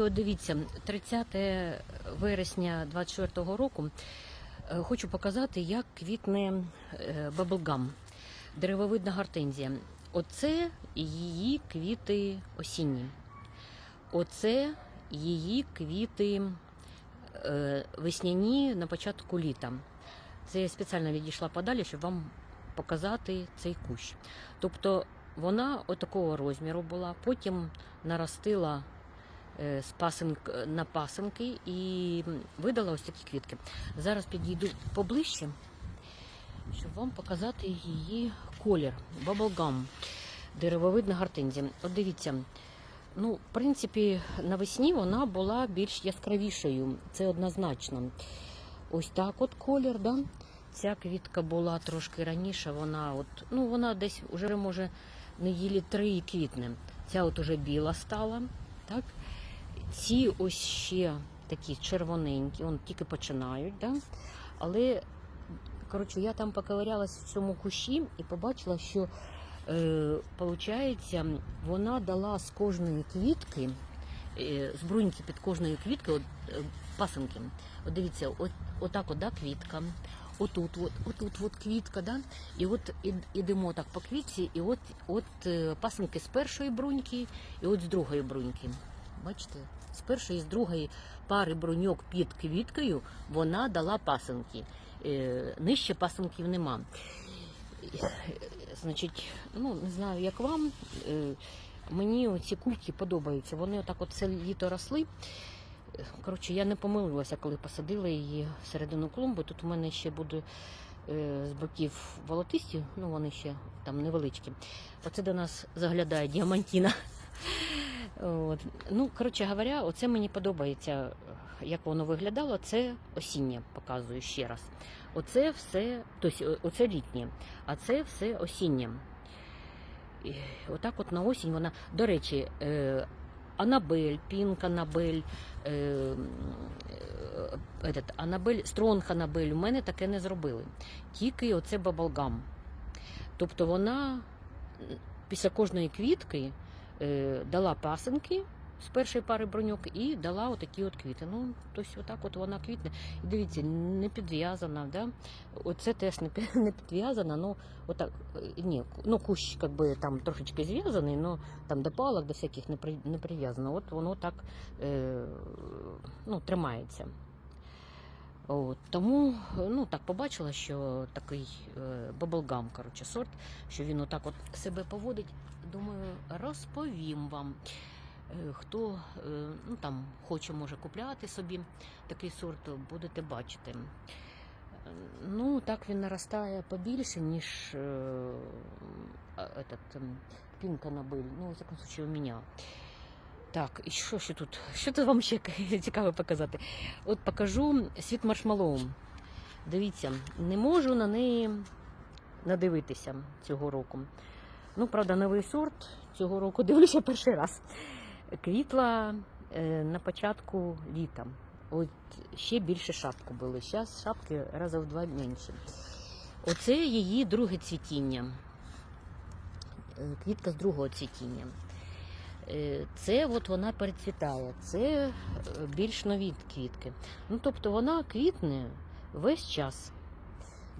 От Дивіться, 30 вересня 24 року е, хочу показати, як квітне е, баблгам, деревовидна гортензія. Оце її квіти осінні. Оце її квіти е, весняні на початку літа. Це я спеціально відійшла подалі, щоб вам показати цей кущ. Тобто вона отакого розміру була, потім наростила на пасинки і видала ось такі квітки. Зараз підійду поближче, щоб вам показати її колір. Bubblegum, деревовидна гортензія. От дивіться, ну, в принципі, навесні вона була більш яскравішою, це однозначно. Ось так от колір, да? Ця квітка була трошки раніше, вона от, ну вона десь вже може неділі три квітне. Ця от уже біла стала. Так? Ці ось ще такі червоненькі, вони тільки починають. Да? Але коротше, я там поковирялась в цьому кущі і побачила, що е, вона дала з кожної квітки, е, з бруньки під кожною квіткою от, е, пасинки. От дивіться, от, отак от, да, квітка. Отут, от, отут от квітка, да? і от ідемо так по квітці, і от, от е, пасинки з першої бруньки, і от з другої бруньки. Бачите? З першої з другої пари бруньок під квіткою вона дала пасинки. Е, нижче пасинків нема. Значить, ну не знаю, як вам. Е, мені ці кульки подобаються. Вони отак от все літо росли. Коротше, я не помилилася, коли посадила її всередину клумби. Тут у мене ще буде е, з боків волотисті, ну вони ще там невеличкі. Оце до нас заглядає діамантіна. От. Ну, коротше говоря, оце мені подобається, як воно виглядало. Це осіннє, показую ще раз. Оце все, тобто оце літнє, а це все осіннє. І Отак от на осінь вона. До речі, е, Анабель, Пінк Анабель, е, е, этот, Анабель, Стронг Анабель, у мене таке не зробили. Тільки оце баблгам. Тобто вона після кожної квітки дала пасинки з першої пари броньок і дала отакі от квіти. Ну, тобто отак от вона квітне. І дивіться, не підв'язана, да? Оце теж не, пі- не підв'язана, ну отак, е, ні, ну кущ как би там трошечки зв'язаний, но там до палок, до всяких не прив'язано. От воно так е, ну, тримається. От, тому ну, так побачила, що такий е, баблгам, коротше, сорт, що він отак от себе поводить. Думаю, розповім вам. Е, Хто е, ну, там, хоче може купляти собі такий сорт, будете бачити. Ну, так він наростає побільше, ніж этот, ем, пінка набиль. Ну, в всякому случае, у мене. Так, і що ще тут? Що тут вам ще цікаво показати? От покажу світ маршмеллоу. Дивіться, не можу на неї надивитися цього року. Ну, правда, новий сорт цього року дивлюся перший раз. Квітла е, на початку літа. От ще більше шапки були. Зараз шапки рази в два менше. Оце її друге цвітіння. Е, Квітка з другого цвітіння. Е, Це от вона перецвітає. Це е, більш нові квітки. Ну, тобто вона квітне весь час.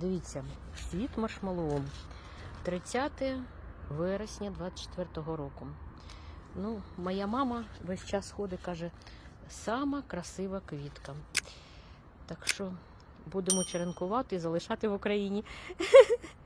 Дивіться, світ маршмеллоу. 30 вересня 24-го року. Ну, моя мама весь час ходить, каже, сама красива квітка. Так що будемо черенкувати і залишати в Україні.